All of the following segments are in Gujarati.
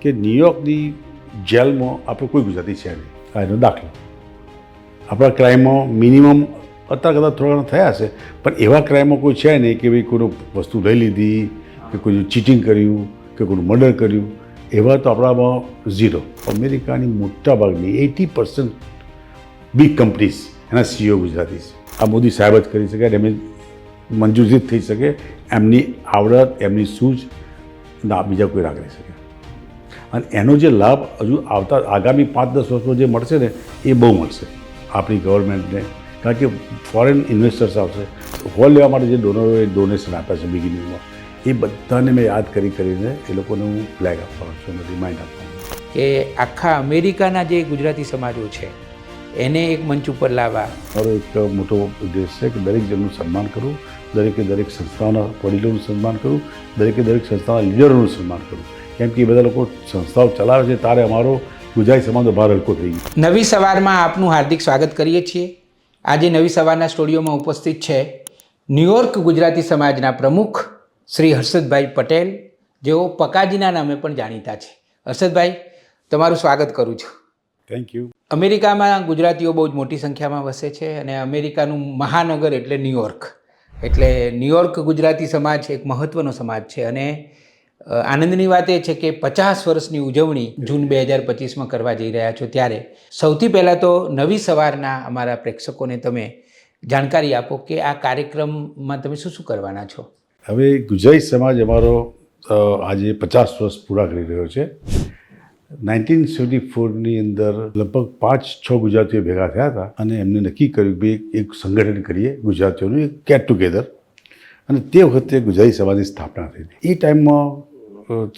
કે ન્યુયોર્કની જેલમાં આપણે કોઈ ગુજરાતી છે નહીં. આ એનો દાખલો. આપણા ક્રાઇમમાં મિનિમમ અત્યારે કદાચ થોડા ઘણા થયા છે, પણ એવા ક્રાઇમમાં કોઈ છે નહીં કે ભાઈ કોઈનું વસ્તુ લઈ લીધી, કે કોઈ ચીટિંગ કર્યું, કે કોઈનું મર્ડર કર્યું. એવા તો આપણામાં ઝીરો અમેરિકાની મોટાભાગની એટી પર્સન્ટ બિગ કંપનીઝ એના સીઓ ગુજરાતી છે. આ મોદી સાહેબ જ કરી શકે, એમની મંજૂરી જ થઈ શકે, એમની આવડત, એમની સૂઝ, ના બીજા કોઈ કરી શકે. અને એનો જે લાભ હજુ આવતા આગામી પાંચ દસ વર્ષમાં જે મળશે ને એ બહુ મળશે આપણી ગવર્મેન્ટને કારણ કે ફોરેન ઇન્વેસ્ટર્સ આવશે હોલ લેવા માટે જે ડોનરોએ ડોનેશન આપ્યા છે બિગિનિંગમાં એ બધાને મેં યાદ કરી કરીને એ લોકોને હું ફ્લેગ આપવાનો છું રિમાઇન્ડ આપવાનો કે આખા અમેરિકાના જે ગુજરાતી સમાજો છે એને એક મંચ ઉપર લાવવા. મારો એક મોટો ઉદ્દેશ છે કે દરેક જણનું સન્માન કરું દરેકે દરેક સંસ્થાઓના વડીલોનું સન્માન કરું દરેકે દરેક સંસ્થાના લીડરોનું સન્માન કરું. કેમ કે એ બધા લોકો સંસ્થાઓ ચલાવે છે ત્યારે અમારો ગુજરાતી સમાજનો ભાર હલકો થઈ ગયો. નવી સવારમાં આપનું હાર્દિક સ્વાગત કરીએ છીએ. આજે નવી સવારના સ્ટુડિયોમાં ઉપસ્થિત છે ન્યુયોર્ક ગુજરાતી સમાજના પ્રમુખ શ્રી હર્ષદભાઈ પટેલ જેઓ પકાજીના નામે પણ જાણીતા છે. હર્ષદભાઈ તમારું સ્વાગત કરું છું. થેન્ક યુ અમેરિકામાં ગુજરાતીઓ બહુ જ મોટી સંખ્યામાં વસે છે અને અમેરિકાનું મહાનગર એટલે ન્યુયોર્ક એટલે ન્યુયોર્ક ગુજરાતી સમાજ એક મહત્ત્વનો સમાજ છે અને આનંદની વાત એ છે કે પચાસ વર્ષની ઉજવણી જૂન બે હજાર પચીસમાં કરવા જઈ રહ્યા છો ત્યારે સૌથી પહેલાં તો નવી સવારના અમારા પ્રેક્ષકોને તમે જાણકારી આપો કે આ કાર્યક્રમમાં તમે શું શું કરવાના છો? હવે ગુજરાતી સમાજ અમારો આજે પચાસ વર્ષ પૂરા કરી રહ્યો છે. નાઇન્ટીન સેવન્ટી ફોરની અંદર લગભગ પાંચ છ ગુજરાતીઓ ભેગા થયા હતા અને એમને નક્કી કર્યું કે એક સંગઠન કરીએ ગુજરાતીઓનું, એક ગેટ ટુગેધર. અને તે વખતે ગુજરાતી સમાજની સ્થાપના થઈ હતી. એ ટાઈમમાં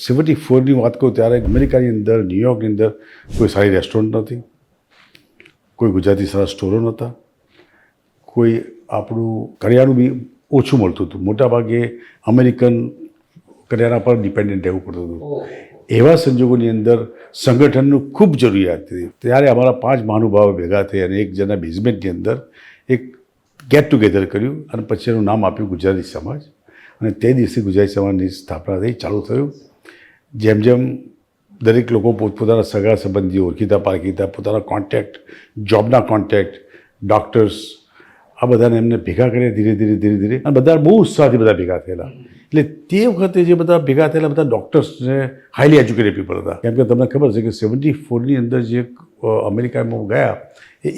સેવન્ટી ફોરની વાત કરું ત્યારે અમેરિકાની અંદર ન્યુયોર્કની અંદર કોઈ સારી રેસ્ટોરન્ટ નહોતી કોઈ ગુજરાતી સારા સ્ટોરો નહોતા કોઈ આપણું કરિયાણું બી ઓછું મળતું હતું. મોટાભાગે અમેરિકન કરિયાણા પર ડિપેન્ડન્ટ રહેવું પડતું હતું. એવા સંજોગોની અંદર સંગઠનનું ખૂબ જરૂરિયાત હતી. ત્યારે અમારા પાંચ મહાનુભાવો ભેગા થઈ અને એક જણા બેઝમેન્ટની અંદર એક ગેટ ટુગેધર કર્યું અને પછી એનું નામ આપ્યું ગુજરાતી સમાજ. અને તે દિવસે ગુજરાતી સમાજની સ્થાપના થઈ ચાલુ થયું. જેમ જેમ દરેક લોકો પોતપોતાના સગા સંબંધીઓ ઓળખીતા પારખીતા પોતાના કોન્ટેક્ટ જોબના કોન્ટેક્ટ ડૉક્ટર્સ આ બધાને એમને ભેગા કર્યા ધીરે ધીરે ધીરે ધીરે અને બધા બહુ ઉત્સાહથી બધા ભેગા થયેલા. એટલે તે વખતે જે બધા ભેગા થયેલા બધા ડૉક્ટર્સ ને હાઈલી એજ્યુકેટેડ પીપલ હતા. કેમ કે તમને ખબર છે કે સેવન્ટી ફોરની અંદર જે અ, અમેરિકામાં ગયા એ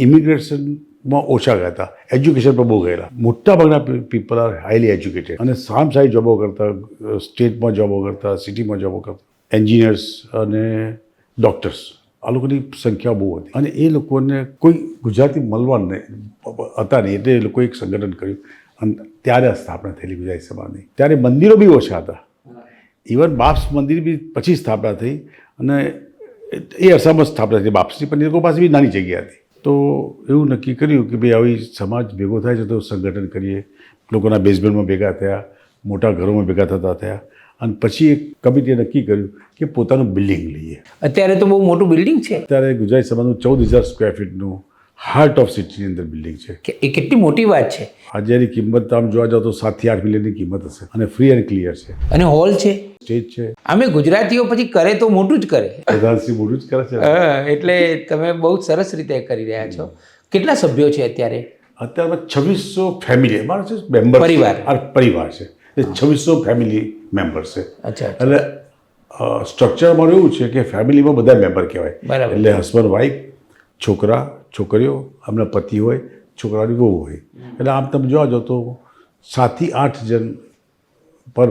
ઇમિગ્રેશનમાં ઓછા ગયા હતા. એજ્યુકેશન પર બહુ ગયેલા મોટાભાગના પીપલ આર હાઈલી એજ્યુકેટેડ અને સામ સારી જોબો કરતા સ્ટેટમાં જોબો કરતા સિટીમાં જોબો કરતા. એન્જિનિયર્સ અને ડૉક્ટર્સ આ લોકોની સંખ્યા બહુ હતી. અને એ લોકોને કોઈ ગુજરાતી મળવા નહીં. હતા નહીં. એટલે એ લોકોએ એક સંગઠન કર્યું. અને ત્યારે સ્થાપના થયેલી ગુજરાતી સભાની ત્યારે મંદિરો બી ઓછા હતા. ઇવન બાપ્સ મંદિર બી પછી સ્થાપના થઈ અને એ અરસામાં સ્થાપના થઈ. બાપ્સની પણ એ લોકો પાસે બી નાની જગ્યા હતી. તો એવું નક્કી કર્યું કે ભાઈ આવી સમાજ ભેગો થાય છે તો સંગઠન કરીએ. લોકોના બેઝમેન્ટમાં ભેગા થયા મોટા ઘરોમાં ભેગા થતા થયા. અને પછી એક કમિટીએ નક્કી કર્યું કે પોતાનું બિલ્ડિંગ લઈએ. અત્યારે તો બહુ મોટું બિલ્ડિંગ છે. અત્યારે ગુજરાત સમાજનું ચૌદ હજાર સ્ક્વેર ફીટનું હાર્ટ ઓફ સિટીની અંદર બિલ્ડિંગ છે. કે એ કેટલી મોટી વાત છે. આજે એની કિંમત આમ જોવા જાવ તો સાતથી આઠ મિલિયનની કિંમત હશે. અને ફ્રી એન્ડ ક્લિયર છે. અને હોલ છે? સ્ટેજ છે. અમે ગુજરાતીઓ પછી કરે તો મોટું જ કરે. પ્રધાનશ્રી મોટું જ કરે છે. એટલે તમે બહુ સરસ રીતે કરી રહ્યા છો. કેટલા સભ્યો છે અત્યારે? અત્યારમાં છવ્વીસો ફેમિલી અમારો છે મેમ્બર પરિવાર. પરિવાર છે. એ છવ્વીસો ફેમિલી મેમ્બર છે. અચ્છા એટલે સ્ટ્રક્ચર અમારું એવું છે કે ફેમિલીમાં બધા મેમ્બર કહેવાય. બરાબર. એટલે હસબન્ડ વાઈફ છોકરા છોકરીઓ એમના પતિ હોય છોકરાની બહુ હોય. એટલે આમ તમે જોવા જાઓ તો સાતથી આઠ જણ પર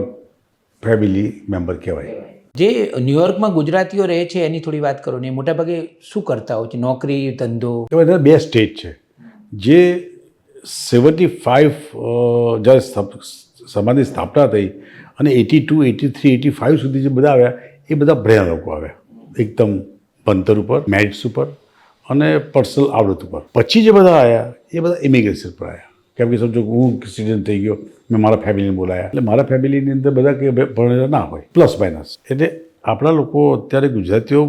ફેમિલી મેમ્બર કહેવાય. જે ન્યુયોર્કમાં ગુજરાતીઓ રહે છે એની થોડી વાત કરો ને મોટાભાગે શું કરતા હોય છે? નોકરી ધંધો? એવા બે સ્ટેજ છે. જે સેવન્ટી ફાઇવ જ્યારે સમાજની સ્થાપના થઈ અને eighty two eighty three eighty five સુધી જે બધા આવ્યા એ બધા ભણ્યા લોકો આવ્યા. એકદમ ભણતર ઉપર મેરિટ્સ ઉપર. અને પર્સનલ આવડત ઉપર. પછી જે બધા આવ્યા એ બધા ઇમિગ્રેશન પર આવ્યા કેમ કે સમજો હું સિટીઝન થઈ ગયો, મેં મારા ફેમિલીને બોલાયા. એટલે મારા ફેમિલીની અંદર બધા કે ભણેલા ના હોય. પ્લસ માઇનસ એટલે આપણા લોકો અત્યારે ગુજરાતીઓ,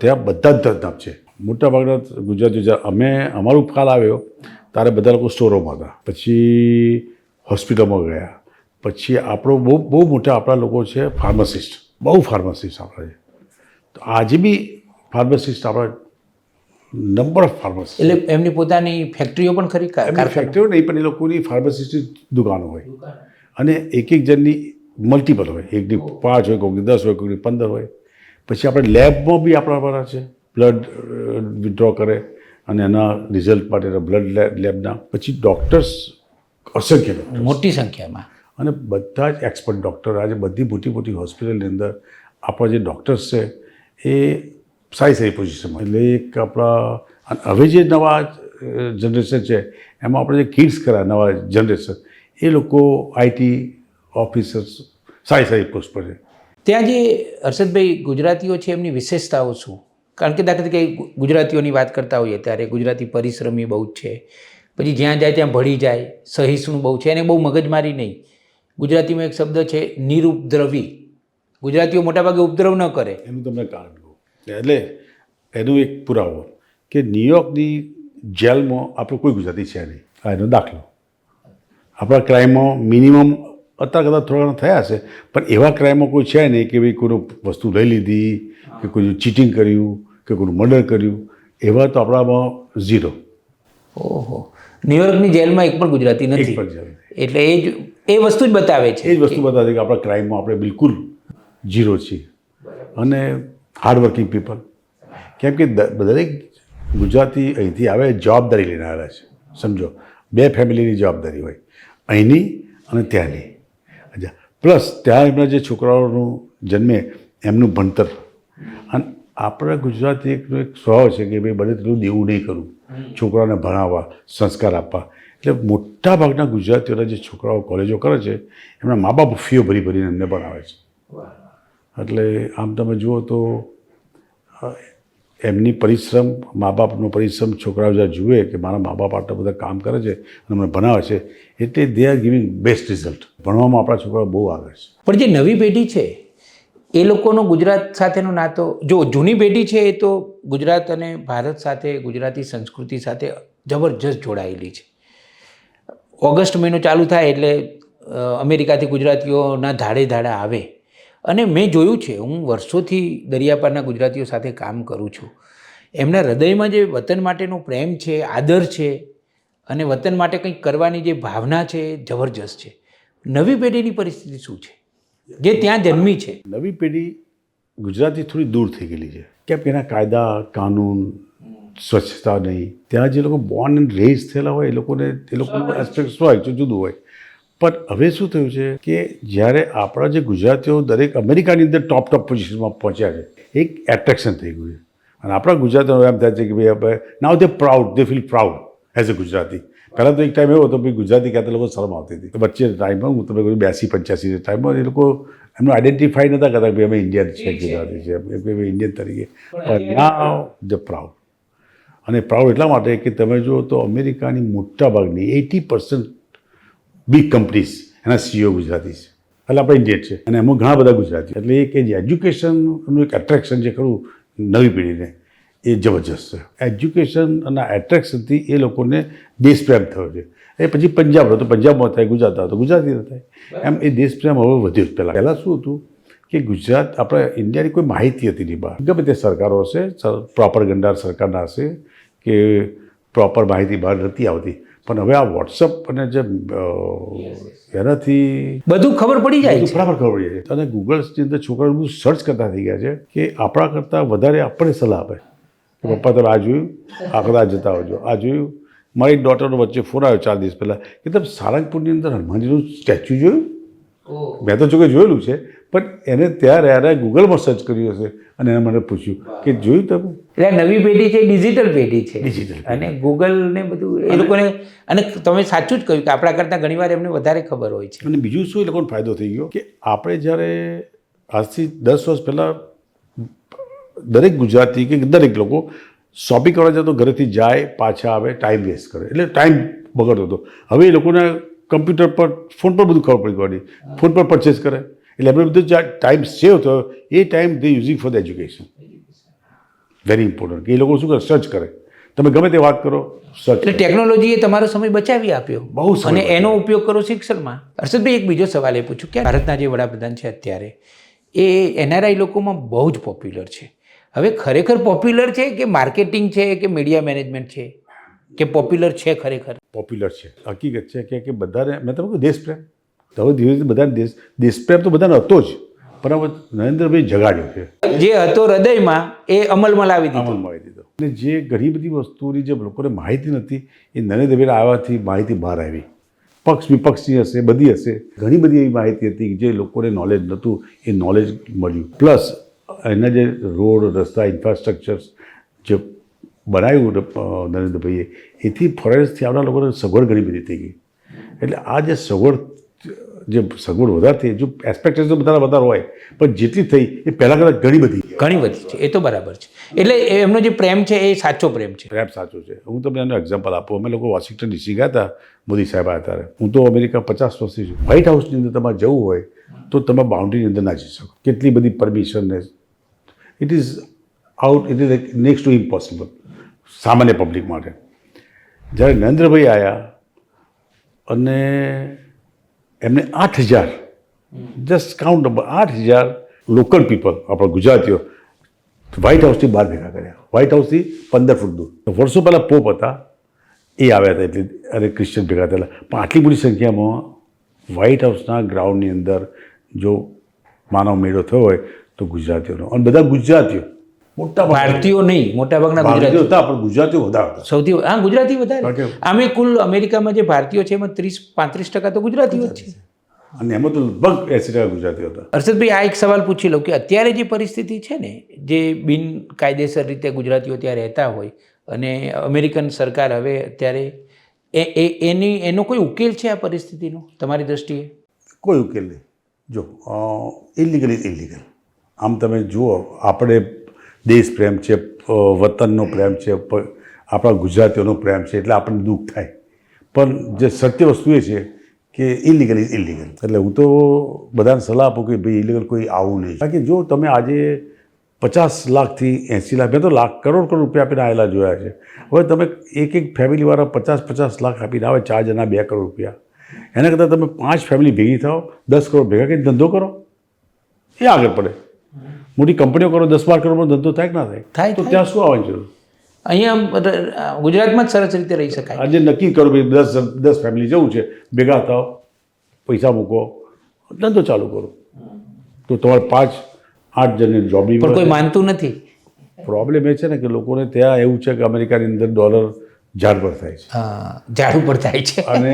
ત્યાં બધા જ ધંધા છે. મોટાભાગના ગુજરાતીઓ અમે, અમારું ખ્યાલ આવ્યો, ત્યારે બધા લોકો સ્ટોરોમાં હતા. પછી હોસ્પિટલમાં ગયા. પછી આપણો બહુ બહુ મોટા આપણા લોકો છે ફાર્માસિસ્ટ બહુ ફાર્માસિસ્ટ આપણા છે. તો આજે બી ફાર્માસિસ્ટ આપણા નંબર ઓફ ફાર્માસિસ્ટ એટલે એમની પોતાની ફેક્ટરીઓ પણ ખરી ફેક્ટરીઓ નહીં પણ એ લોકોની ફાર્માસિસ્ટની દુકાનો હોય. અને એક એક જણની મલ્ટિપલ હોય. એકની પાંચ હોય કોઈની દસ હોય કોઈની પંદર હોય. પછી આપણે લેબમાં બી આપણા વાળા છે બ્લડ વિથડ્રો કરે અને એના રિઝલ્ટ માટે બ્લડ લેબના પછી ડૉક્ટર્સ અસંખ્ય. મોટી સંખ્યામાં. અને બધા જ એક્સપર્ટ ડૉક્ટર આજે બધી મોટી મોટી હોસ્પિટલની અંદર આપણા જે ડૉક્ટર્સ છે એ સારી સારી પોઝિશનમાં એટલે એક આપણા હવે જે નવા જનરેશન છે એમાં આપણે જે કિડ્સ કરા નવા જનરેશન એ લોકો આઈટી ઓફિસર્સ સારી સારી પોસ્ટ પર છે. ત્યાં જે હર્ષદભાઈ ગુજરાતીઓ છે એમની વિશેષતાઓ શું? કારણ કે દાખલા તરીકે ગુજરાતીઓની વાત કરતા હોઈએ ત્યારે ગુજરાતી પરિશ્રમી બહુ જ છે. પછી જ્યાં જાય ત્યાં ભળી જાય સહિષ્ણુ બહુ છે એને બહુ મગજમારી નહીં. ગુજરાતીમાં એક શબ્દ છે નિરુપદ્રવી. ગુજરાતીઓ મોટાભાગે ઉપદ્રવ ન કરે. એનું તમને કારણ એટલે એનો એક પુરાવો કે ન્યુયોર્કની જેલમાં આપણો કોઈ ગુજરાતી છે નહીં. આ એનો દાખલો. આપણા ક્રાઇમમાં મિનિમમ અત્યારે કદાચ થોડા ઘણા થયા છે પણ એવા ક્રાઇમમાં કોઈ છે નહીં કે ભાઈ કોઈનું વસ્તુ લઈ લીધી કે કોઈ ચીટિંગ કર્યું કે કોઈનું મર્ડર કર્યું. એવા તો આપણામાં ઝીરો ઓહો. ન્યુયોર્કની જેલમાં એક પણ ગુજરાતી નથી. પણ એટલે એ જ એ વસ્તુ જ બતાવે છે. એ જ વસ્તુ બતાવે છે કે આપણા ક્રાઇમમાં આપણે બિલકુલ ઝીરો છીએ. અને હાર્ડવર્કિંગ પીપલ કેમ કે દરેક ગુજરાતી અહીંથી આવે, જવાબદારી લઈને આવેલા છે. સમજો? બે ફેમિલીની જવાબદારી હોય. અહીંની અને ત્યાંની. અચ્છા. પ્લસ ત્યાં એમના જે છોકરાઓનું જન્મે, એમનું ભણતર. અને આપણા ગુજરાતી એકનો એક સ્વભાવ છે કે ભાઈ બને તેટલું દેવું નહીં કરવું છોકરાઓને ભણાવવા, સંસ્કાર આપવા. એટલે મોટા ભાગના ગુજરાતીઓના જે છોકરાઓ કોલેજો કરે છે, એમના મા બાપ ફીઓ ભરી ભરીને એમને ભણાવે છે. એટલે આમ તમે જુઓ તો એમની પરિશ્રમ મા બાપનો પરિશ્રમ છોકરાઓ જ્યાં જુએ કે મારા મા બાપ આટલા બધા કામ કરે છે અને મને ભણાવે છે એટલે they are giving best result ભણવામાં આપણા છોકરાઓ બહુ આગળ છે. પણ જે નવી પેઢી છે, એ લોકોનો ગુજરાત સાથેનો નાતો, જો જૂની પેઢી છે, એ તો ગુજરાત અને ભારત સાથે, ગુજરાતી સંસ્કૃતિ સાથે જબરજસ્ત જોડાયેલી છે. ઓગસ્ટ મહિનો ચાલુ થાય એટલે અમેરિકાથી ગુજરાતીઓના ધાડે ધાડા આવે. અને મેં જોયું છે, હું વર્ષોથી દરિયાપારના ગુજરાતીઓ સાથે કામ કરું છું. એમના હૃદયમાં જે વતન માટેનો પ્રેમ છે, આદર છે, અને વતન માટે કંઈક કરવાની જે ભાવના છે જબરજસ્ત છે. નવી પેઢીની પરિસ્થિતિ શું છે? જે ત્યાં જન્મી છે. નવી પેઢી ગુજરાતી થોડી દૂર થઈ ગયેલી છે. કેમ કે એના કાયદા, કાનૂન, સ્વચ્છતા નહીં. ત્યાં જે લોકો બોર્ન એન્ડ રેઝ થયેલા હોય, એ લોકોને, એ લોકોનું એસ્પેક્ટ હોય જુદું હોય. પણ હવે શું થયું છે કે જ્યારે આપણા જે ગુજરાતીઓ દરેક અમેરિકાની અંદર ટોપ ટોપ પોઝિશનમાં પહોંચ્યા છે એક એટ્રેક્શન થઈ ગયું છે. અને આપણા ગુજરાતીઓ એમ થાય છે કે ભાઈ આપણે now they proud they feel proud as a Gujarati. પહેલાં તો એક ટાઈમ એવો હતો ભાઈ ગુજરાતી કહેતા લોકો શરમ આવતી હતી. તો વચ્ચે ટાઈમમાં હું તમે બેસી બ્યાસી પંચ્યાસી ટાઈમમાં એ લોકો એમનું આઈડેન્ટિફાઈ નહોતા કરતા કે ભાઈ અમે ઇન્ડિયન છે ગુજરાતી છે એમ ઇન્ડિયન તરીકે. પણ નાવ ધ પ્રાઉડ અને પ્રાઉડ એટલા માટે કે તમે જુઓ તો અમેરિકાની મોટા ભાગની એટી પર્સન્ટ બિગ કંપનીઝ એના સીઈઓ ગુજરાતી છે. એટલે આપણે ઇન્ડિયન છે. અને એમાં ઘણા બધા ગુજરાતી એટલે એ કે જે એજ્યુકેશનનું એક એટ્રેક્શન જે ખરું, નવી પેઢીને, એ જબરજસ્ત છે. એજ્યુકેશન અને એટ્રેક્શનથી એ લોકોને દેશપ્રેમ થયો છે. એ પછી પંજાબ હતો. પંજાબમાં થાય, ગુજરાત હતો ગુજરાતી થાય. એમ એ દેશપ્રેમ હવે વધ્યો જ પહેલાં પહેલાં શું હતું કે ગુજરાત, આપણે ઇન્ડિયાની કોઈ માહિતી હતી નહીં બહાર. ગમે તે સરકારો હશે પ્રોપર ગંડાર સરકારના હશે કે પ્રોપર માહિતી બહાર નથી આવતી. પણ હવે આ વોટ્સઅપ અને જે એનાથી બધું ખબર પડી જાય છે. ફટાફટ ખબર પડી જાય છે. અને ગૂગલ્સની અંદર છોકરાઓ બધું સર્ચ કરતા થઈ ગયા છે કે આપણા કરતાં વધારે આપણને સલાહ આપે. કે પપ્પા તમે આ જોયું. આ કદાચ જતા આવજો આ જોયું. મારી ડોટરનો વચ્ચે ફોન આવ્યો ચાર દિવસ પહેલાં. કે તમે સારંગપુરની અંદર હનુમાનજીનું સ્ટેચ્યુ જોયું? મેં તો જોકે જોયેલું છે. પણ એને ત્યાં રહ્યા ગૂગલમાં સર્ચ કર્યું હશે અને એને મને પૂછ્યું કે જોયું તમે? એટલે નવી પેઢી છે ડિજિટલ પેઢી છે. ડિજિટલ અને ગૂગલ ને બધું એ લોકોને અને તમે સાચું જ કહ્યું કે આપણા કરતાં ઘણીવાર એમને વધારે ખબર હોય છે. અને બીજું શું એ લોકોને ફાયદો થઈ ગયો? કે આપણે જ્યારે આજથી દસ વર્ષ પહેલાં દરેક ગુજરાતી કે દરેક લોકો શોપિંગ કરવા જતો ઘરેથી જાય પાછા આવે ટાઈમ વેસ્ટ કરે. એટલે ટાઈમ બગડતો હતો. હવે એ લોકોને કમ્પ્યુટર પર ફોન પર બધું ખબર પડી ગઈ. ફોન પર પરચેસ કરે. એટલે એમનો બધું ટાઈમ સેવ થયો એ time they using for the education very important કે એ લોકો શું કરે? સર્ચ કરે. તમે ગમે તે વાત કરો સર્ચ એટલે ટેકનોલોજીએ તમારો સમય બચાવી આપ્યો. બહુ અને એનો ઉપયોગ કરો શિક્ષણમાં. હર્ષદભાઈ એક બીજો સવાલ એ પૂછું. કે ભારતના જે વડાપ્રધાન છે અત્યારે એ એનઆરઆઈ લોકોમાં બહુ જ પોપ્યુલર છે. હવે ખરેખર પોપ્યુલર છે કે માર્કેટિંગ છે કે મીડિયા મેનેજમેન્ટ છે? કે પોપ્યુલર છે ખરેખર? પોપ્યુલર છે. હકીકત છે કે કે બધાને મેં તમને દેશ દેશપ્રેમ. તો હવે ધીરે ધીરે બધાને દેશ દેશપ્રેમ તો બધાને હતો જ. પણ હવે નરેન્દ્રભાઈ જગાડ્યો છે. જે હતો હૃદયમાં એ અમલમાં લાવી દીધો. અમલમાં આવી દીધો. અને જે ઘણી બધી વસ્તુઓની જે લોકોને માહિતી નથી એ નરેન્દ્રભાઈ આવવાથી માહિતી બહાર આવી. પક્ષ વિપક્ષની હશે બધી હશે. ઘણી બધી એવી માહિતી હતી જે લોકોને નોલેજ નહોતું એ નોલેજ મળ્યું. પ્લસ એના જે રોડ રસ્તા ઇન્ફ્રાસ્ટ્રક્ચર્સ જે બનાવ્યું નરેન્દ્રભાઈએ એથી ફોરેસ્ટથી આવનાર લોકોને સગવડ ઘણી બધી થઈ ગઈ. એટલે આ જે સગવડ જે સગવડ વધારે થઈ જો એક્સપેક્ટેશન બધા વધારે હોય પણ જેટલી થઈ એ પહેલાં કરતાં ઘણી બધી ઘણી બધી છે. એ તો બરાબર છે. એટલે એમનો જે પ્રેમ છે એ સાચો પ્રેમ છે. પ્રેમ સાચો છે. હું તમને એનું એક્ઝામ્પલ આપું. અમે લોકો વોશિંગ્ટન ડીસી ગયા હતા મોદી સાહેબ આવ્યા ત્યારે. હું તો અમેરિકા પચાસ વર્ષથી છું. વ્હાઇટ હાઉસની અંદર તમારે જવું હોય તો તમે બાઉન્ડ્રીની અંદર ના જઈ શકો. કેટલી બધી પરમિશન ને it is out it is next to impossible સામાન્ય પબ્લિક માટે. જ્યારે નરેન્દ્રભાઈ આવ્યા અને એમને આઠ હજાર. જસ્ટ કાઉન્ટ નંબર આઠ હજાર લોકલ પીપલ આપણા ગુજરાતીઓ. વ્હાઇટ હાઉસથી બહાર ભેગા કર્યા. વ્હાઇટ હાઉસથી પંદર ફૂટ દૂર. તો વર્ષો પહેલાં પોપ હતા. એ આવ્યા હતા એટલે અરે ક્રિશ્ચન ભેગા થયેલા. પણ આટલી મોટી સંખ્યામાં વ્હાઇટ હાઉસના ગ્રાઉન્ડની અંદર જો માનવ મેળો થયો હોય તો ગુજરાતીઓનો. અને બધા ગુજરાતીઓ મોટા ભારતીયો નહીં મોટાભાગના ગુજરાતીઓ ગુજરાતી. હતા પણ ગુજરાતીઓ વધારે હતા સૌથી હા ગુજરાતી વધારે. અમે કુલ અમેરિકામાં જે ભારતીયો છે એમાં ત્રીસ પાંત્રીસ ટકા તો ગુજરાતીઓ જ છે. અને એમાં તો લગભગ એસી ટકા ગુજરાતીઓ હતા. હર્ષદભાઈ આ એક સવાલ પૂછી લઉં કે અત્યારે જે પરિસ્થિતિ છે ને જે બિનકાયદેસર રીતે ગુજરાતીઓ ત્યાં રહેતા હોય અને અમેરિકન સરકાર હવે અત્યારે એ એ એની એનો કોઈ ઉકેલ છે આ પરિસ્થિતિનો તમારી દ્રષ્ટિએ? કોઈ ઉકેલ નહીં. જો ઇલિગલ ઇઝ ઇલિગલ આમ તમે જુઓ આપણે દેશ પ્રેમ છે વતનનો પ્રેમ છે આપણા ગુજરાતીઓનો પ્રેમ છે, એટલે આપણને દુઃખ થાય. પણ જે સત્ય વસ્તુ એ છે કે ઇલિગલ ઇઝ ઇલિગલ એટલે હું તો બધાને સલાહ આપું કે ભાઈ ઇલિગલ કોઈ આવું નહીં. કારણ કે જો તમે આજે પચાસ લાખથી એંસી લાખ, મેં તો લાખ, કરોડ કરોડ રૂપિયા આપીને આવેલા જોયા છે. હવે તમે એક એક ફેમિલીવાળા પચાસ પચાસ લાખ આપીને આવે ચાર જણા બે કરોડ રૂપિયા. એના કરતાં તમે પાંચ ફેમિલી ભેગી થાઓ, દસ કરોડ ભેગા કરીને ધંધો કરો, એ આગળ પડે. મોટી કંપનીઓ કરો દસ બાર કરોડનો ધંધો થાય કે ના થાય? થાય, તો ત્યાં શું આવવાની જરૂર? અહીંયા ગુજરાતમાં જ સરસ રીતે રહી શકાય. આજે નક્કી કરો ભાઈ દસ દસ ફેમિલી જવું છે ભેગા થાવ પૈસા મૂકો ધંધો ચાલુ કરો. તો તમારે પાંચ આઠ જણને જોબ પણ કોઈ માનતું નથી. પ્રોબ્લેમ એ છે ને કે લોકોને ત્યાં એવું છે કે અમેરિકાની અંદર ડોલર ઝાડ પર થાય છે. હા ઉપર પર થાય છે. અને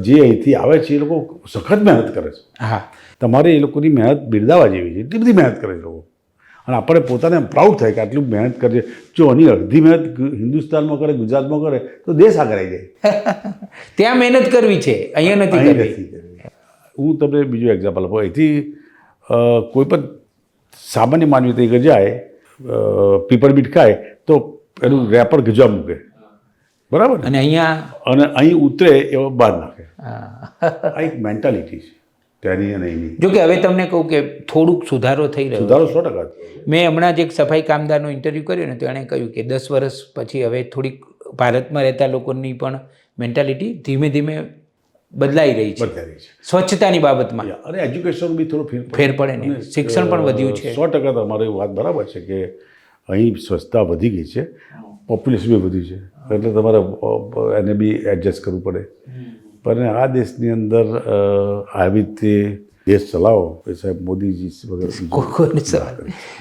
જે અહીંથી આવે છે એ લોકો સખત મહેનત કરે છે. હા. તમારે એ લોકોની મહેનત બિરદાવવા જેવી છે. એટલી બધી મહેનત કરે છે લોકો. અને આપણે પોતાને પ્રાઉડ થાય કે આટલું મહેનત કરે જો આની અડધી મહેનત હિન્દુસ્તાનમાં કરે ગુજરાતમાં કરે તો દેશ આગળ આવી જાય. ત્યાં મહેનત કરવી છે અહીંયા નથી કરવી. નથી કરવી. હું તમને બીજું એક્ઝામ્પલ આપું. અહીંથી કોઈ પણ સામાન્ય માનવી તરીકે જાય પીપર બીટ ખાય તો એનું રેપર ગજવા મૂકે. બરાબર? અને અહીંયા અને અહીં ઉતરે એવો બહાર નાખે. આ એક મેન્ટાલિટી છે ત્યાંની અને એની. જોકે હવે તમને કહું કે થોડુંક સુધારો થઈ રહ્યો સુધારો સો ટકા મેં હમણાં જ એક સફાઈ કામદારનો ઇન્ટરવ્યૂ કર્યો ને તો એણે કહ્યું કે દસ વર્ષ પછી હવે થોડીક ભારતમાં રહેતા લોકોની પણ મેન્ટાલિટી ધીમે ધીમે બદલાઈ રહી છે. બદલાઈ રહી છે. સ્વચ્છતાની બાબતમાં. અને એજ્યુકેશન બી થોડું ફેર પડે. ફેર પડે ને. શિક્ષણ પણ વધ્યું છે. સો ટકા તમારી વાત બરાબર છે કે અહીં સ્વચ્છતા વધી ગઈ છે. પોપ્યુલેશન બી વધ્યું છે. એટલે તમારે એને બી એડજસ્ટ કરવું પડે. પણ આ દેશની અંદર આવી રીતે દેશ ચલાવો એ સાહેબ મોદીજી વગર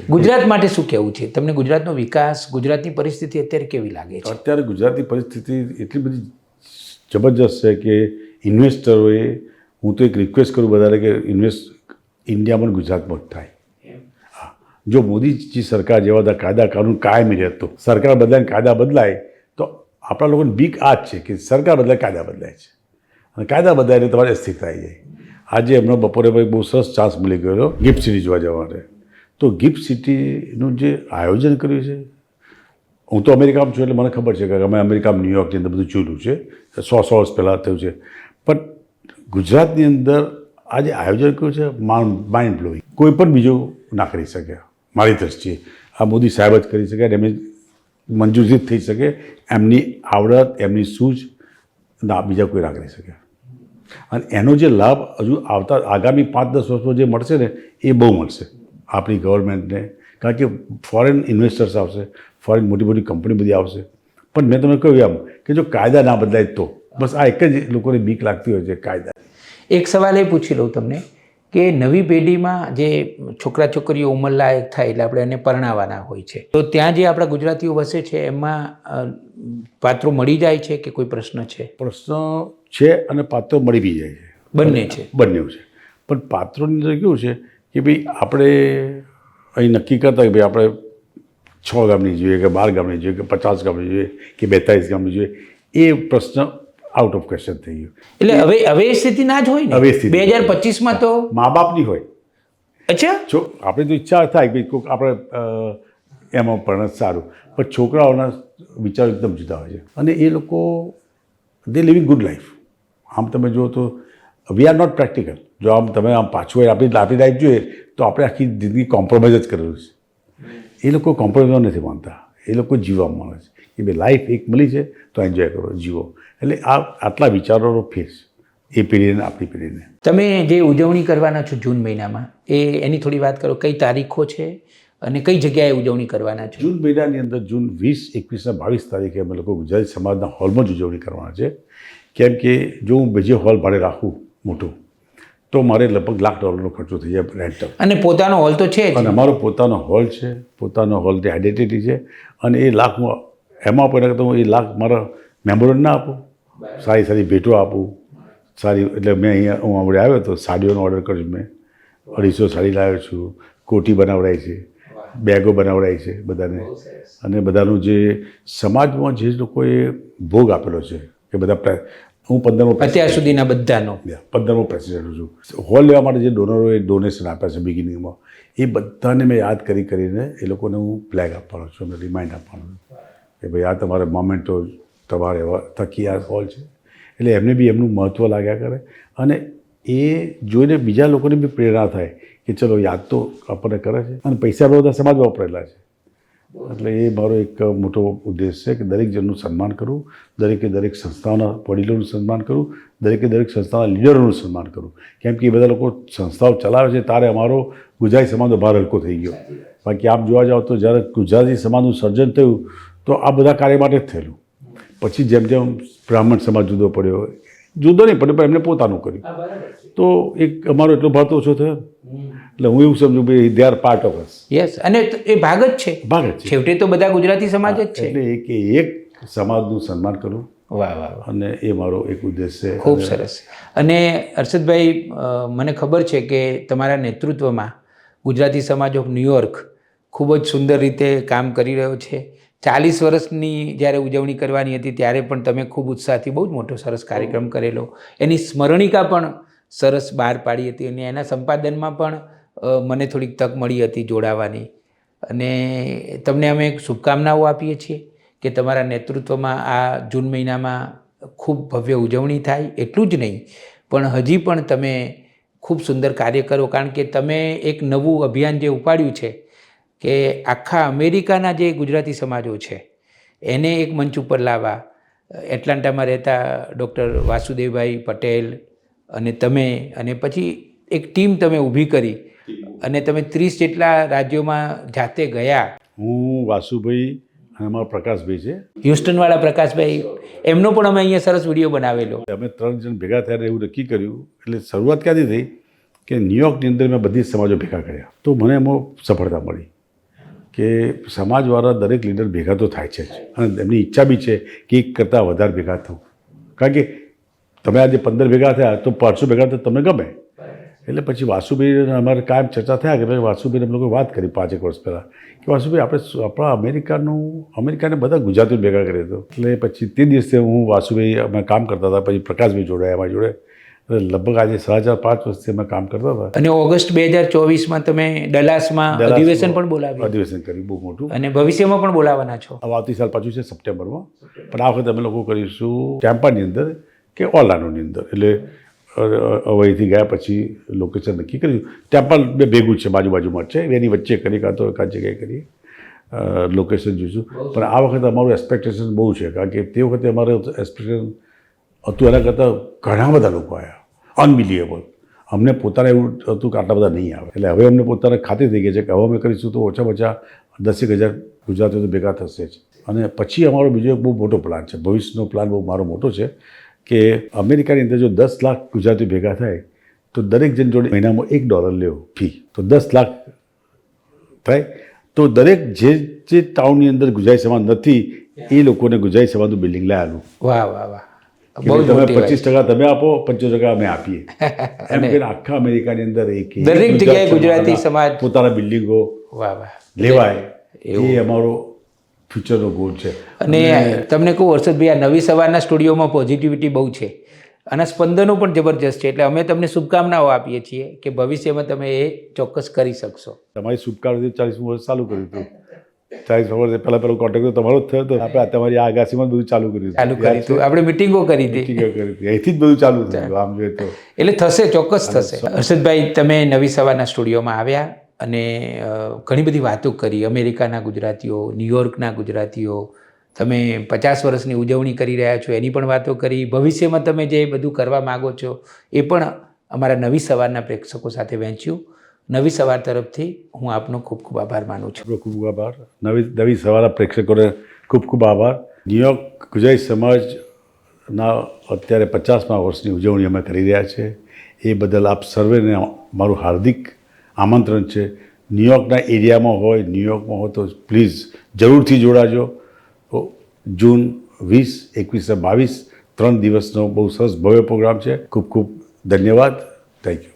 ગુજરાત માટે શું કહેવું છે? તમને ગુજરાતનો વિકાસ ગુજરાતની પરિસ્થિતિ અત્યારે કેવી લાગે છે? અત્યારે ગુજરાતની પરિસ્થિતિ એટલી બધી જબરજસ્ત છે કે ઇન્વેસ્ટરોએ હું તો એક રિક્વેસ્ટ કરું બધાને કે ઇન્વેસ્ટ ઇન્ડિયામાં ગુજરાતમાં જ થાય. જો મોદીજી સરકાર જેવા બધા કાયદા કાનૂન કાયમી રહેતો, સરકાર બદલાય કાયદા બદલાય, તો આપણા લોકોને બીક આ જ છે કે સરકાર બદલાય, કાયદા બદલાય છે. અને કાયદા બદલાય તમારે અસ્થિરતા આવી જાય આજે એમનો બપોરે ભાઈ બહુ સરસ ચાન્સ મળી ગયો, ગિફ્ટ સિટી જોવા જવા માટે. તો ગિફ્ટ સિટીનું જે આયોજન કર્યું છે, હું તો અમેરિકામાં છું એટલે મને ખબર છે કે અમે અમેરિકામાં ન્યુયોર્કની અંદર બધું જોયેલું છે, સો સો વર્ષ પહેલાં થયું છે. પણ ગુજરાતની અંદર આજે આયોજન કર્યું છે માઇન્ડ બ્લોઈંગ કોઈ પણ બીજું ના કરી શકે. મારી દ્રષ્ટિએ. આ મોદી સાહેબ જ કરી શકે અને એમની મંજૂરી થઈ શકે, એમની આવડત, એમની સૂઝ ના બીજા કોઈ ના કરી શકે. અને એનો જે લાભ હજુ આવતા, આગામી પાંચ દસ વર્ષમાં જે મળશે ને, એ બહુ મળશે આપણી ગવર્મેન્ટને. કારણ કે ફોરેન ઇન્વેસ્ટર્સ આવશે, ફોરેન મોટી મોટી કંપની બધી આવશે. પણ મેં તમને કહ્યું એમ કે જો કાયદા ના બદલાય તો. બસ આ એક જ લોકોને બીક લાગતી હોય છે, કાયદા. એક સવાલ એ પૂછી લઉં તમને. કે નવી પેઢીમાં જે છોકરા છોકરીઓ ઉંમરલાયક થાય એટલે આપણે એને પરણાવવાના હોય છે. તો ત્યાં જે આપણા ગુજરાતીઓ વસે છે એમાં પાત્રો મળી જાય છે કે કોઈ પ્રશ્ન છે? પ્રશ્ન છે અને પાત્રો મળી બી જાય છે. બંને છે. બંને છે. પણ પાત્રોની અંદર કેવું છે કે ભાઈ આપણે અહીં નક્કી કરતા કે ભાઈ આપણે છ ગામની જોઈએ કે બાર ગામની જોઈએ કે પચાસ ગામની જોઈએ કે બેતાલીસ ગામની જોઈએ એ પ્રશ્ન આઉટ ઓફ ક્વેશ્ચન થઈ ગયું. એટલે હવે હવે સ્થિતિ ના જ હોય ને? હવે સ્થિતિ. બે હજાર પચીસમાં તો મા બાપની હોય. અચ્છા. જો આપણે તો ઈચ્છા થાય કે કોઈક આપણે એમાં પણ સારું. પણ છોકરાઓના વિચારો એકદમ જુદા હોય છે. અને એ લોકો દે લિવિંગ ગુડ લાઈફ આમ તમે જુઓ તો વી આર નોટ પ્રેક્ટિકલ જો આમ તમે આમ પાછું હોય આપણી આપણી લાઈફ જોઈએ તો આપણે આખી જિંદગી કોમ્પ્રોમાઇઝ જ કરેલું છે. એ લોકો કોમ્પ્રોમાઇઝ નથી માનતા. એ લોકો જીવવા માને છે. કે ભાઈ લાઈફ એક મળી છે તો એન્જોય કરો જીવો. એટલે આ આટલા વિચારોનો ફેસ એ પેઢીને આપણી પેઢીને. તમે જે ઉજવણી કરવાના છો જૂન મહિનામાં એ એની થોડી વાત કરો કઈ તારીખો છે અને કઈ જગ્યાએ ઉજવણી કરવાના છે? જૂન મહિનાની અંદર જૂન વીસ એકવીસના બાવીસ તારીખે અમે લોકો ગુજરાતી સમાજના હોલમાં જ ઉજવણી કરવાના છે. કેમ કે જો હું બીજે હોલ ભાડે રાખું મોટું તો મારે લગભગ લાખ ડોલરનો ખર્ચો થઈ જાય રેન્ટ અને પોતાનો હોલ તો છે અને અમારો પોતાનો હોલ છે પોતાનો હોલની આઈડેન્ટિટી છે અને એ લાખ એમાં પણ હું એ લાખ મારા મેમ્બરોને ના આપું. સારી સારી ભેટો આપું. સારી એટલે મેં અહીંયા હું આપણે આવ્યો તો સાડીઓનો ઓર્ડર કર્યો મેં. અઢીસો સાડી લાવ્યો છું કોટી બનાવડાવી છે બેગો બનાવડાવી છે બધાને. અને બધાનું જે સમાજમાં જે લોકોએ ભોગ આપેલો છે કે બધા હું પંદરમો અત્યાર સુધીના બધાનો. પંદરમો પ્રેસિડેન્ટ છું. હોલ લેવા માટે જે ડોનરોએ ડોનેશન આપ્યા છે બિગિનિંગમાં એ બધાને મેં યાદ કરી કરીને એ લોકોને હું ફ્લેગ આપવાનો છું અને રિમાઇન્ડ આપવાનો છું. કે ભાઈ આ તમારે મોમેન્ટો તમારે આ હોલ છે. એટલે એમને બી એમનું મહત્ત્વ લાગ્યા કરે. અને એ જોઈને બીજા લોકોને બી પ્રેરણા થાય કે ચલો યાદ તો આપણને કરે છે. અને પૈસા બધા સમાજ વાપરેલા છે. એટલે એ મારો એક મોટો ઉદ્દેશ છે કે દરેક જણનું સન્માન કરવું દરેકે દરેક સંસ્થાઓના વડીલોનું સન્માન કરવું દરેકે દરેક સંસ્થાના લીડરોનું સન્માન કરવું કેમ કે એ બધા લોકો સંસ્થાઓ ચલાવે છે ત્યારે અમારો ગુજરાતી સમાજનો ભાર હલકો થઈ ગયો. બાકી આપ જોવા જાઓ તો જ્યારે ગુજરાતી સમાજનું સર્જન થયું, તો આ બધા કાર્ય માટે જ થયેલું. પછી જેમ જેમ બ્રાહ્મણ સમાજ જુદો પડ્યો જુદો નહીં પડ્યો પણ એમને પોતાનું કર્યું. તો એક અમારો એટલો તો ઓછો થયો. એટલે હું એવું સમજુ ભાઈ they are part of us yes અને એ ભાગ જ છે. ભાગ જ છે. છેવટે તો બધા ગુજરાતી સમાજ જ છે. એટલે એક એક સમાજનું સન્માન કરવું વાહ વાહ વાહ. અને એ મારો એક ઉદ્દેશ છે. ખૂબ સરસ. અને હર્ષદભાઈ મને ખબર છે કે તમારા નેતૃત્વમાં ગુજરાતી સમાજ ઓફ ન્યુયોર્ક ખૂબ જ સુંદર રીતે કામ કરી રહ્યો છે. ચાલીસ વર્ષની જ્યારે ઉજવણી કરવાની હતી, ત્યારે પણ તમે ખૂબ ઉત્સાહથી બહુ જ મોટો સરસ કાર્યક્રમ કરેલો. એની સ્મરણિકા પણ સરસ બહાર પાડી હતી અને એના સંપાદનમાં પણ મને થોડીક તક મળી હતી જોડાવાની. અને તમને અમે શુભકામનાઓ આપીએ છીએ કે તમારા નેતૃત્વમાં આ જૂન મહિનામાં ખૂબ ભવ્ય ઉજવણી થાય, એટલું જ નહીં, પણ હજી પણ તમે ખૂબ સુંદર કાર્ય કરો. કારણ કે તમે એક નવું અભિયાન જે ઉપાડ્યું છે કે આખા અમેરિકાના જે ગુજરાતી સમાજો છે એને એક મંચ ઉપર લાવવા એટલાન્ટામાં રહેતા ડૉક્ટર વાસુદેવભાઈ પટેલ અને તમે અને પછી એક ટીમ તમે ઊભી કરી અને તમે ત્રીસ જેટલા રાજ્યોમાં જાતે ગયા. હું વાસુભાઈ અને અમારો પ્રકાશભાઈ છે. હ્યુસ્ટનવાળા પ્રકાશભાઈ એમનો પણ અમે અહીંયા સરસ વીડિયો બનાવેલો. અમે ત્રણ જણ ભેગા થયા એવું નક્કી કર્યું એટલે શરૂઆત ક્યાંથી થઈ કે ન્યુયોર્કની અંદર મેં બધી જ સમાજો ભેગા કર્યા. તો મને એમાં સફળતા મળી. કે સમાજવાળા દરેક લીડર ભેગા તો થાય છે જ. અને એમની ઈચ્છા બી છે કે એક કરતાં વધારે ભેગા થવું. કારણ કે તમે આજે પંદર ભેગા થયા તો પાંચસો ભેગા તો તમને ગમે. એટલે પછી વાસુભાઈ અમારે કાયમ ચર્ચા થયા કે ભાઈ વાસુભાઈને અમે વાત કરી પાંચેક વર્ષ પહેલાં કે વાસુભાઈ આપણે આપણા અમેરિકાનું, અમેરિકાને બધા ગુજરાતીઓ ભેગા કરી હતો. એટલે પછી તે દિવસે હું વાસુભાઈ અમે કામ કરતા હતા, પછી પ્રકાશભાઈ જોડાયા, અમારી જોડે. એટલે લગભગ આજે સાડા ચાર પાંચ વર્ષથી અમે કામ કરતા હતા. અને ઓગસ્ટ બે હજાર ચોવીસમાં તમે ડલાસમાં અધિવેશન પણ બોલાવ્યું. અધિવેશન કર્યું બહુ મોટું. અને ભવિષ્યમાં પણ બોલાવવાના છો? હવે આવતી સાલ પાછું છે સપ્ટેમ્બરમાં. પણ આ વખતે અમે લોકો કરીશું ટેમ્પાની અંદર કે ઓલાનોની અંદર. એટલે અ, અ, હવે અહીંથી ગયા પછી લોકેશન નક્કી કર્યું. ટેમ્પલ બે ભેગું છે બાજુ બાજુમાં છે. એની વચ્ચે કરી કાં તો એકાદ જગ્યાએ કરીએ. લોકેશન જોઈશું. પણ આ વખતે અમારું એક્સપેક્ટેશન બહુ છે. કારણ કે તે વખતે અમારે એક્સપેક્ટેશન હતું એના કરતાં ઘણા બધા લોકો આવ્યા અનબિલિવેબલ અમને પોતાને એવું હતું કે આટલા બધા નહીં આવે. એટલે હવે અમને પોતાને ખાતરી થઈ ગઈ છે કે હવે અમે કરીશું તો ઓછામાં ઓછા દસેક હજાર ગુજરાતીઓ તો ભેગા થશે જ. અને પછી અમારો બીજો એક બહુ મોટો પ્લાન છે. ભવિષ્યનો પ્લાન બહુ મારો મોટો છે કે અમેરિકાની અંદર જો દસ લાખ ગુજરાતીઓ ભેગા થાય, તો દરેક જણ જોડે મહિનામાં એક ડોલર લેવો ફી તો દસ લાખ થાય. તો દરેક જે જે ટાઉનની અંદર ગુજરાતી સમાજ નથી, એ લોકોને ગુજરાતી સમાજનું બિલ્ડિંગ લાવેલું વાહ વાહ વાહ. બહુ તમે પચીસ ટકા તમે આપો પંચોતેર ટકા અમે આપીએ. એમ કે આખા અમેરિકાની અંદર એક દરેક જગ્યાએ ગુજરાતી સમાજ- પોતાના બિલ્ડિંગો લેવાય. એ અમારો ફ્યુચરનો ગોલ છે. અને તમને કહું હર્ષદભાઈ આ નવી સવારના સ્ટુડિયોમાં પોઝિટિવિટી બહુ છે. અને સ્પંદનો પણ જબરજસ્ત છે. એટલે અમે તમને શુભકામનાઓ આપીએ છીએ કે ભવિષ્યમાં તમે એ ચોક્કસ કરી શકશો. તમારી શુભકામનાથી ચાલીસ વર્ષ ચાલુ કર્યું હતું. ચાલીસ વર્ષ પહેલાં પહેલો કોન્ટેક્ટ તો તમારો જ થયો હતો આપણે તમારી આ આગાસીમાં બધું ચાલુ કર્યું. ચાલુ કરી હતું આપણે મિટિંગો કરી હતી. મિટિંગો કરી હતી. અહીંથી જ બધું ચાલુ થયું. આમ જોઈએ તો. એટલે થશે ચોક્કસ થશે. હર્ષદભાઈ તમે નવી સવારના સ્ટુડિયોમાં આવ્યા અને ઘણી બધી વાતો કરી. અમેરિકાના ગુજરાતીઓ ન્યુયોર્કના ગુજરાતીઓ. તમે પચાસ વર્ષની ઉજવણી કરી રહ્યા છો એની પણ વાતો કરી. ભવિષ્યમાં તમે જે બધું કરવા માગો છો એ પણ અમારા નવી સવારના પ્રેક્ષકો સાથે વહેંચ્યું. નવી સવાર તરફથી હું આપનો ખૂબ ખૂબ આભાર માનું છું. ખૂબ ખૂબ આભાર. નવી નવી સવારના પ્રેક્ષકોને ખૂબ ખૂબ આભાર. ન્યુયોર્ક ગુજરાતી સમાજના અત્યારે પચાસમા વર્ષની ઉજવણી અમે કરી રહ્યા છે. એ બદલ આપ સર્વેને મારું હાર્દિક આમંત્રણ છે. ન્યુયોર્કના એરિયામાં હોય ન્યુયોર્કમાં હોય તો પ્લીઝ જરૂરથી જોડાજો. જૂન વીસ, એકવીસ બાવીસ ત્રણ દિવસનો બહુ સરસ ભવ્ય પ્રોગ્રામ છે. ખૂબ ખૂબ ધન્યવાદ. Thank you.